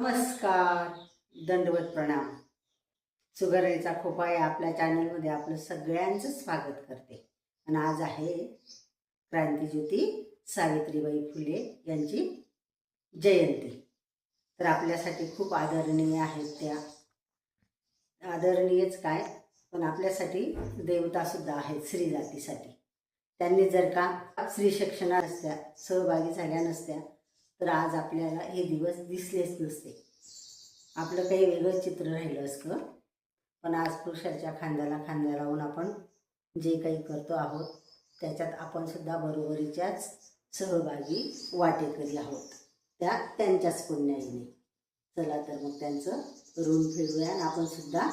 नमस्कार दंडवत प्रणाम. सुगराईचा खोपा या आपल्या चॅनलमध्ये आपलं सगळ्यांचं स्वागत करते. आणि आज आहे क्रांतीज्योती सावित्रीबाई फुले यांची जयंती. तर आपल्यासाठी खूप आदरणीय आहेत त्या. आदरणीयच काय? पण आपल्यासाठी देवतासुद्धा आहेत स्त्री जातीसाठी. त्यांनी जर का स्त्री शिक्षणात नसत्या सहभागी झाल्या नसत्या तर आज आपल्याला हे दिवस दिसलेच नसते. आपलं काही वेगळं चित्र राहिलं असतं. पण आज पुरुषाच्या खांद्याला खांद्या लावून आपण जे काही करतो आहोत त्याच्यात आपण सुद्धा बरोबरीच्याच सहभागी वाटेकरी आहोत. त्या त्यांच्याच पुण्याईने. चला तर मग त्यांचं ऋण फेडूया आणि आपण सुद्धा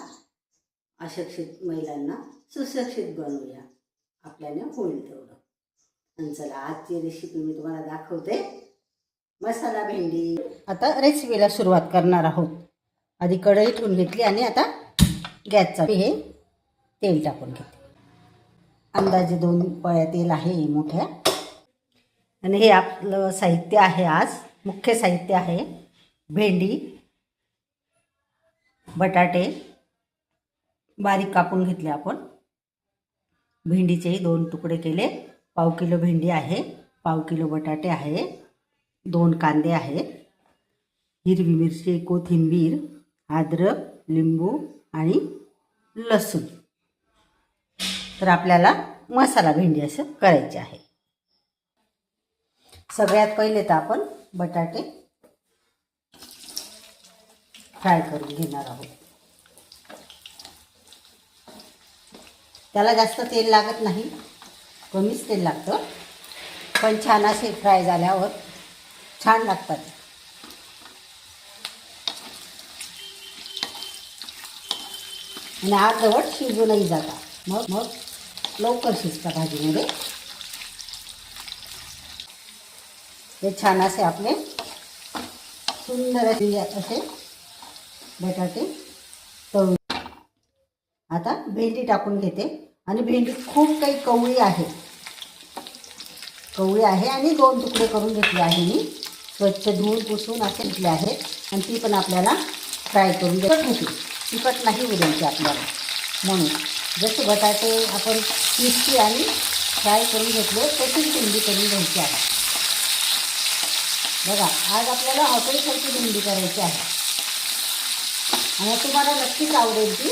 अशिक्षित महिलांना सुशिक्षित बनवूया. आपल्याने होईल तेवढं. आणि चला आजची रेसिपी मी तुम्हाला दाखवते. मसाला भेंडी. आता रेसिपीला सुरुवात करणार आहोत. आधी कढई ठेवून घेतली आणि आता गॅसचा हे तेल टाकून घेते. अंदाजे दोन पळ्या तेल आहे मोठ्या. आणि हे आपलं साहित्य आहे आज. मुख्य साहित्य आहे भेंडी बटाटे बारीक कापून घेतले आपण. भेंडीचेही दोन तुकडे केले. पाव किलो भेंडी आहे पाव किलो बटाटे आहे. दोन कांदे आहेत. हिरवी मिरची कोथिंबीर अद्रक लिंबू आणि लसूण. तर आपल्याला मसाला भेंडी असं करायची आहे. सगळ्यात पहिले तर आपण बटाटे फ्राय करून घेणार आहोत. त्याला जास्त तेल लागत नाही. कमीच तेल लागतं. पण छान असे फ्राय झाल्यावर छान लागतात. आणि अर्धवट शिजूनही जातात. मग मग लवकर शिजतात भाजीमध्ये. हे छान असे आपले सुंदर असे असे बटाटे तळून. आता भेंडी टाकून घेते. आणि भेंडी खूप काही कवळी आहे. कवळी आहे आणि दोन तुकडे करून घेतले आहे मी. स्वच्छ धुवून पुसून असे घेतले आहेत आणि ती पण आपल्याला फ्राय करून देत. होती तिखट नाही उद्यायची आपल्याला. म्हणून जसे बटाटे आपण क्रिस्पी आणि फ्राय करून घेतले तशीच भेंडी करून घ्यायची आहे. बघा आज आपल्याला हॉटेलसारखी भेंडी करायची आहे. आणि तुम्हाला नक्कीच आवडेल ती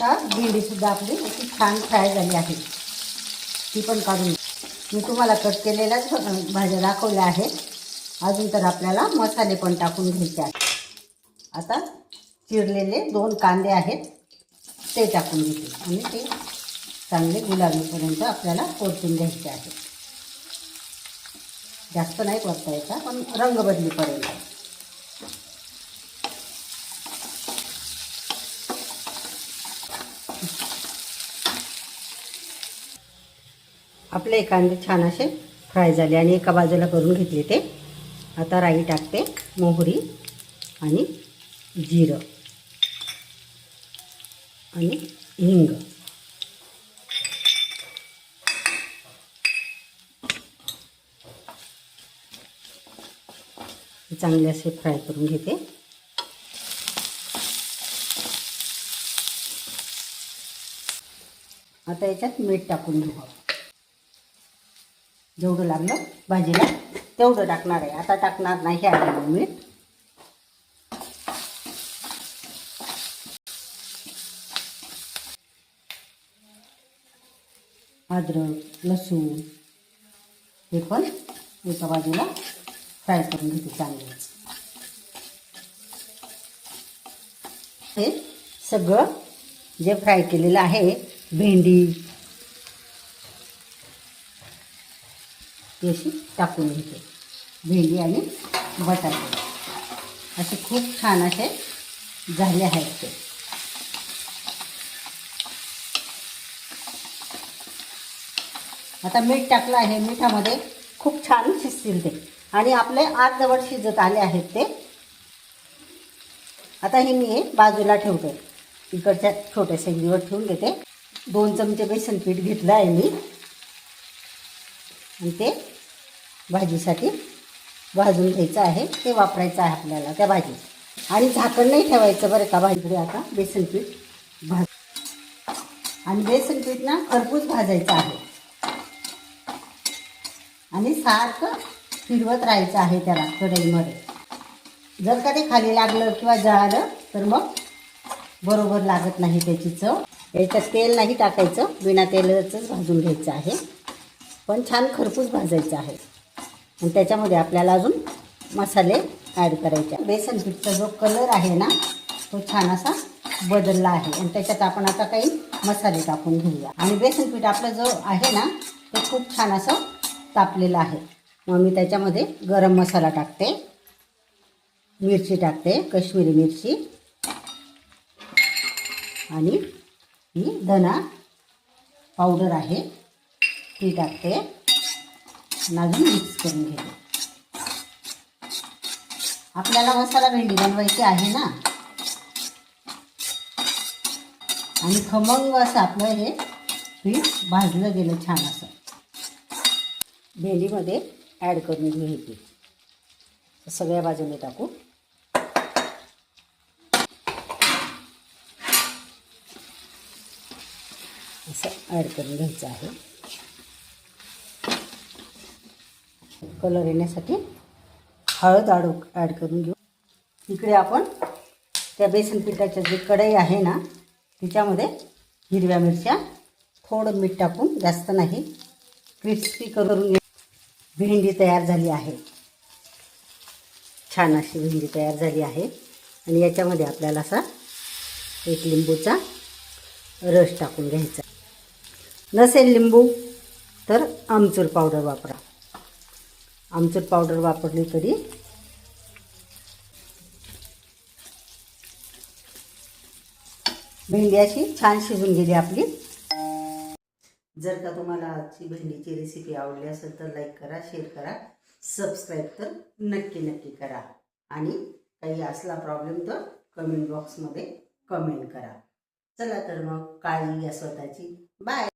आता भेंडीसुद्धा आपली अशी छान फ्राय झाली आहे. ती पण काढून मी तुम्हाला कट केलेल्याच भाज्या दाखवल्या आहेत. अजून तर आपल्याला मसाले पण टाकून घ्यायचे आहेत. आता चिरलेले दोन कांदे आहेत ते टाकून घेते. आणि ते चांगले गुलाबीपर्यंत आपल्याला परतून घ्यायचे आहे जास्त नाही परतायचा पण रंग बदलीपर्यंत. आपले कांदे छान असे फ्राय झाले आणि एका बाजूला करून घेतले ते. आता राई टाकते मोहरी आणि जिरं आणि हिंग. चांगले असे फ्राय करून घेते. आता याच्यात मीठ टाकून घेऊ जेवढं लागलं भाजीला तेवढं टाकणार आहे. आता टाकणार नाही आहे मीठ अद्रक लसूण हे पण एका बाजूला फ्राय करून घेते चांगले. हे सगळं जे फ्राय केलेलं आहे भेंडी ती अशी टाकून घेते. भेंडी आणि बटाटे. असे खूप छान असे झाले आहेत ते. आता मीठ टाकलं आहे. मिठामध्ये खूप छान शिजतील ते. आणि आपले अर्धवट शिजत आले आहेत ते. आता हे मी हे बाजूला ठेवते. इकडच्या छोट्या शेंगीवर ठेवून घेते. दोन चमचे बेसन पीठ घेतलं आहे मी. आणि ते भाजीसाठी भाजून घ्यायचं आहे. ते वापरायचं आहे आपल्याला त्या भाजीत आणि झाकण नाही ठेवायचं बरं का भाजीकडे आता. बेसन पीठ भाज आणि बेसन पीठ ना खरपूस भाजायचं आहे. आणि सारखं फिरवत राहायचं आहे त्याला कढईमध्ये. जर का ते खाली लागलं किंवा जळालं तर मग बरोबर लागत नाही त्याची चव. याच्यात तेल नाही टाकायचं. बिना तेलाचंच भाजून घ्यायचं आहे. पण छान खरपूस भाजायचं आहे. आणि त्याच्यामध्ये आपल्याला अजून मसाले ॲड करायचे बेसन पीठचा जो कलर आहे ना तो छान असा बदलला आहे. आणि त्याच्यात आपण आता काही मसाले टाकून घेऊया. आणि बेसन पीठ आपलं जो आहे ना तो खूप छान असं तापलेलं आहे. मग मी त्याच्यामध्ये गरम मसाला टाकते. मिरची टाकते कश्मीरी मिरची. आणि ही धना पावडर आहे. ती टाकते. आणि अजून मिक्स करून घेते. आपल्याला मसाला भेंडी बनवायची आहे ना? आणि खमंग असं आपलं हे पीठ भाजलं गेलं छान असं. भेंडीमध्ये ॲड करून घ्यायची. सगळ्या बाजूने टाकू. असं ॲड करून घ्यायचं आहे. कलर येण्यासाठी हळद आडू ॲड करून घेऊ. इकडे आपण त्या बेसन पिठाच्या जे कढई आहे ना तिच्यामध्ये हिरव्या मिरच्या थोडं मीठ टाकून जास्त नाही क्रिस्पी करून भेंडी तयार झाली आहे. छान अशी भेंडी तयार झाली आहे. आणि याच्यामध्ये आपल्याला असा एक लिंबूचा रस टाकून घ्यायचा. नसेल लिंबू तर आमचूर पावडर वापरा. आमचूर पावडर वापरली तरी. भेंडी अशी छान शिजून गेली आपली. जर का तुम्हाला आजची भेंडीची रेसिपी आवडली असेल तर लाईक करा शेअर करा सबस्क्राईब तर नक्की नक्की करा. आणि काही असला प्रॉब्लेम तर कमेंट बॉक्समध्ये कमेंट करा. चला तर मग काळजी घ्या स्वतःची. बाय